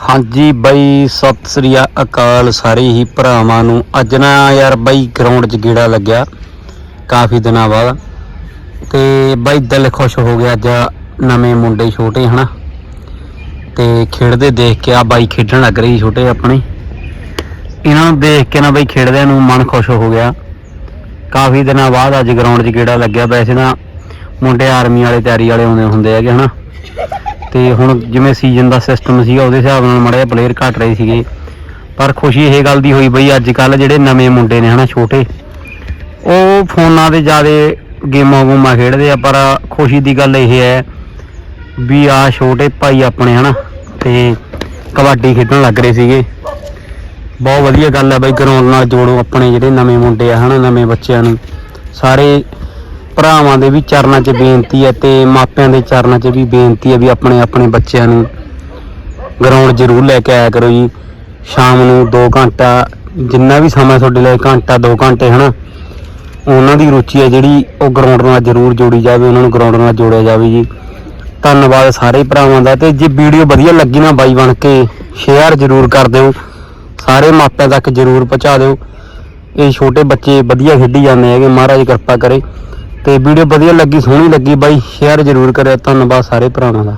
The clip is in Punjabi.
ਹਾਂਜੀ ਬਾਈ, ਸਤਿ ਸ੍ਰੀ ਅਕਾਲ ਸਾਰੇ ਹੀ ਭਰਾਵਾਂ ਨੂੰ। ਅੱਜ ਨਾ ਯਾਰ ਬਾਈ ਗਰਾਊਂਡ 'ਚ ਗੇੜਾ ਲੱਗਿਆ, ਕਾਫੀ ਦਿਨਾਂ ਬਾਅਦ। ਤੇ ਬਾਈ ਦਿਲ ਖੁਸ਼ ਹੋ ਗਿਆ ਅੱਜ ਨਵੇਂ ਮੁੰਡੇ ਛੋਟੇ, ਹਨਾ? ਤੇ ਖੇਡਦੇ ਦੇਖ ਕੇ ਆ ਬਾਈ ਖੇਡਣ ਲੱਗ ਰਹੀ ਛੋਟੇ ਆਪਣੇ। ਇਹਨਾਂ ਨੂੰ ਦੇਖ ਕੇ ਨਾ ਬਾਈ ਖੇਡਦਿਆਂ ਨੂੰ ਮਨ ਖੁਸ਼ ਹੋ ਗਿਆ। ਕਾਫੀ ਦਿਨਾਂ ਬਾਅਦ ਅੱਜ ਗਰਾਊਂਡ 'ਚ ਗੇੜਾ ਲੱਗਿਆ। ਵੈਸੇ ਨਾ ਮੁੰਡੇ ਆਰਮੀ ਵਾਲੇ, ਤਿਆਰੀ ਵਾਲੇ ਆਉਂਦੇ ਹੁੰਦੇ ਹੈਗੇ, ਹਨਾ? ਤੇ ਹੁਣ ਜਿਵੇਂ ਸੀਜ਼ਨ ਦਾ ਸਿਸਟਮ ਸੀਗਾ, ਉਹਦੇ ਹਿਸਾਬ ਨਾਲ ਮੜੇ ਪਲੇਅਰ ਘਟ ਰਹੇ ਸੀਗੇ। ਪਰ ਖੁਸ਼ੀ ਇਹ ਗੱਲ ਦੀ ਹੋਈ ਬਈ, ਅੱਜ ਕੱਲ ਜਿਹੜੇ ਨਵੇਂ ਮੁੰਡੇ ਨੇ ਹਨਾ, ਛੋਟੇ, ਉਹ ਫੋਨਾਂ ਤੇ ਜਿਆਦੇ ਗੇਮਾਂ ਗੂਮਾਂ ਖੇਡਦੇ ਆ, ਪਰ ਖੁਸ਼ੀ ਦੀ ਗੱਲ ਇਹ ਹੈ ਵੀ ਆ ਛੋਟੇ ਭਾਈ ਆਪਣੇ ਹਨਾ, ਤੇ ਕਬੱਡੀ ਖੇਡਣ ਲੱਗ ਰਹੇ ਸੀਗੇ। ਬਹੁਤ ਵਧੀਆ ਗੱਲ ਹੈ ਬਈ ਗਰਾਊਂਡ ਨਾਲ ਜੋੜੋ ਆਪਣੇ ਜਿਹੜੇ ਨਵੇਂ ਮੁੰਡੇ ਆ ਹਨਾ, ਨਵੇਂ ਬੱਚਿਆਂ ਨੂੰ। ਸਾਰੇ ਭਰਾਵਾਂ ਦੇ ਵੀ ਚਰਨਾਂ 'ਚ ਬੇਨਤੀ ਹੈ ਤੇ ਮਾਪਿਆਂ ਦੇ ਚਰਨਾਂ 'ਚ ਵੀ ਬੇਨਤੀ ਹੈ ਵੀ ਆਪਣੇ ਆਪਣੇ ਬੱਚਿਆਂ ਨੂੰ ਗਰਾਊਂਡ ਜ਼ਰੂਰ ਲੈ ਕੇ ਆਇਆ ਕਰੋ ਜੀ। ਸ਼ਾਮ ਨੂੰ 2 ਘੰਟਾ, ਜਿੰਨਾ ਵੀ ਸਮਾਂ ਤੁਹਾਡੇ ਲਈ ਘੰਟਾ 2 ਘੰਟੇ, ਹਨਾ? ਉਹਨਾਂ ਦੀ ਰੁਚੀ ਹੈ ਜਿਹੜੀ ਉਹ ਗਰਾਊਂਡ ਨਾਲ ਜ਼ਰੂਰ ਜੋੜੀ ਜਾਵੇ, ਉਹਨਾਂ ਨੂੰ ਗਰਾਊਂਡ ਨਾਲ ਜੋੜਿਆ ਜਾਵੇ ਜੀ। ਧੰਨਵਾਦ ਸਾਰੇ ਭਰਾਵਾਂ ਦਾ ਤੇ ਜੇ ਵੀਡੀਓ ਵਧੀਆ ਲੱਗੀ ਨਾ ਬਾਈ ਬਣ ਕੇ ਸ਼ੇਅਰ ਜ਼ਰੂਰ ਕਰ ਦਿਓ। ਸਾਰੇ ਮਾਪਿਆਂ ਤੱਕ ਜ਼ਰੂਰ ਪਹੁੰਚਾ ਦਿਓ। ਇਹ ਛੋਟੇ ਬੱਚੇ ਵਧੀਆ ਖੇਡੀ ਜਾਂਦੇ ਹੈਗੇ, ਮਹਾਰਾਜ ਕਿਰਪਾ ਕਰੇ। ਤੇ ਵੀਡੀਓ ਵਧੀਆ ਲੱਗੀ ਸੋਹਣੀ ਲੱਗੀ ਬਾਈ ਸ਼ੇਅਰ ਜ਼ਰੂਰ ਕਰਿਓ ਧੰਨਵਾਦ ਸਾਰੇ ਭਰਾਵਾਂ ਦਾ।